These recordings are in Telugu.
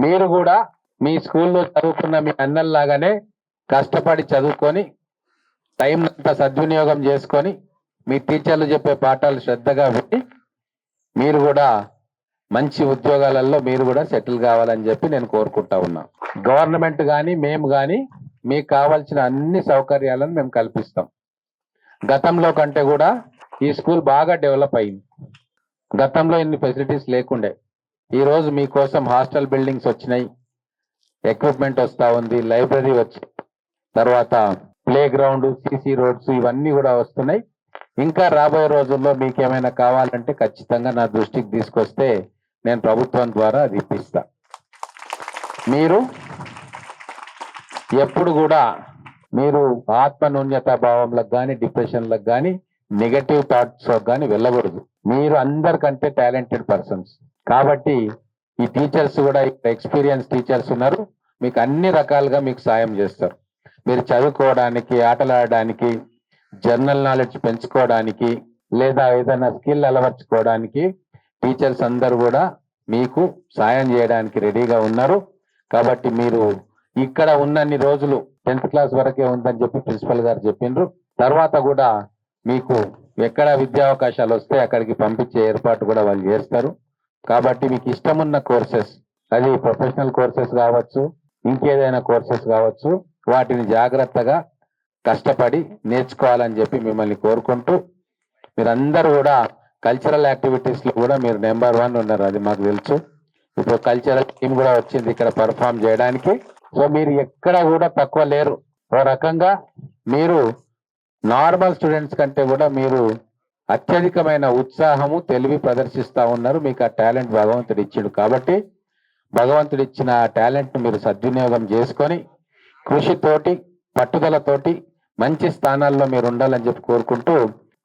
మీరు కూడా మీ స్కూల్లో చదువుకున్న మీ అన్నల్లాగానే కష్టపడి చదువుకొని టైం అంతా సద్వినియోగం చేసుకొని మీ టీచర్లు చెప్పే పాఠాలు శ్రద్ధగా విని మీరు కూడా మంచి ఉద్యోగాలలో మీరు కూడా సెటిల్ కావాలని చెప్పి నేను కోరుకుంటా ఉన్నా. గవర్నమెంట్ కానీ మేము కానీ మీకు కావాల్సిన అన్ని సౌకర్యాలను మేము కల్పిస్తాం. గతంలో కంటే కూడా ఈ స్కూల్ బాగా డెవలప్ అయింది. గతంలో ఇన్ని ఫెసిలిటీస్ లేకుండే. ఈరోజు మీకోసం హాస్టల్ బిల్డింగ్స్ వచ్చినాయి. ఎక్విప్మెంట్ వస్తూ ఉంది లైబ్రరీ వచ్చి తర్వాత ప్లే గ్రౌండ్ సిసి రోడ్స్ ఇవన్నీ కూడా వస్తున్నాయి. ఇంకా రాబోయే రోజుల్లో మీకు ఏమైనా కావాలంటే ఖచ్చితంగా నా దృష్టికి తీసుకొస్తే నేను ప్రభుత్వం ద్వారా అది ఇప్పిస్తా. మీరు ఎప్పుడు కూడా మీరు ఆత్మనూన్యత భావంలకు కానీ డిప్రెషన్లకు కానీ నెగటివ్ థాట్స్ కానీ వెళ్ళకూడదు. మీరు అందరికంటే టాలెంటెడ్ పర్సన్స్ కాబట్టి ఈ టీచర్స్ కూడా ఇక్కడ ఎక్స్పీరియన్స్ టీచర్స్ ఉన్నారు. మీకు అన్ని రకాలుగా మీకు సాయం చేస్తారు. మీరు చదువుకోవడానికి ఆటలాడడానికి జనరల్ నాలెడ్జ్ పెంచుకోవడానికి లేదా ఏదైనా స్కిల్ అలవర్చుకోవడానికి టీచర్స్ అందరు కూడా మీకు సాయం చేయడానికి రెడీగా ఉన్నారు. కాబట్టి మీరు ఇక్కడ ఉన్నన్ని రోజులు టెన్త్ క్లాస్ వరకే ఉందని చెప్పి ప్రిన్సిపల్ గారు చెప్పిండ్రు. తర్వాత కూడా మీకు ఎక్కడ విద్యా అవకాశాలు వస్తే అక్కడికి పంపించే ఏర్పాటు కూడా వాళ్ళు చేస్తారు. కాబట్టి మీకు ఇష్టమున్న కోర్సెస్ అది ప్రొఫెషనల్ కోర్సెస్ కావచ్చు ఇంకేదైనా కోర్సెస్ కావచ్చు వాటిని జాగ్రత్తగా కష్టపడి నేర్చుకోవాలని చెప్పి మిమ్మల్ని కోరుకుంటూ మీరందరూ కూడా కల్చరల్ యాక్టివిటీస్లో కూడా మీరు నెంబర్ వన్ ఉన్నారు అది మాకు తెలుసు. ఇప్పుడు కల్చరల్ టీమ్ కూడా వచ్చింది ఇక్కడ పర్ఫామ్ చేయడానికి. సో మీరు ఎక్కడ కూడా తక్కువ లేరు. ఓ రకంగా మీరు నార్మల్ స్టూడెంట్స్ కంటే కూడా మీరు అత్యధికమైన ఉత్సాహము తెలివి ప్రదర్శిస్తూ ఉన్నారు. మీకు ఆ టాలెంట్ భగవంతుడు ఇచ్చాడు కాబట్టి భగవంతుడు ఇచ్చిన ఆ టాలెంట్ మీరు సద్వినియోగం చేసుకొని కృషితోటి పట్టుదలతోటి మంచి స్థానాల్లో మీరు ఉండాలని చెప్పి కోరుకుంటూ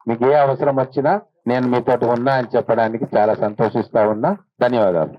మీకు ఏ అవసరం వచ్చినా నేను మీతోటి ఉన్నా అని చెప్పడానికి చాలా సంతోషిస్తా ఉన్నా. ధన్యవాదాలు.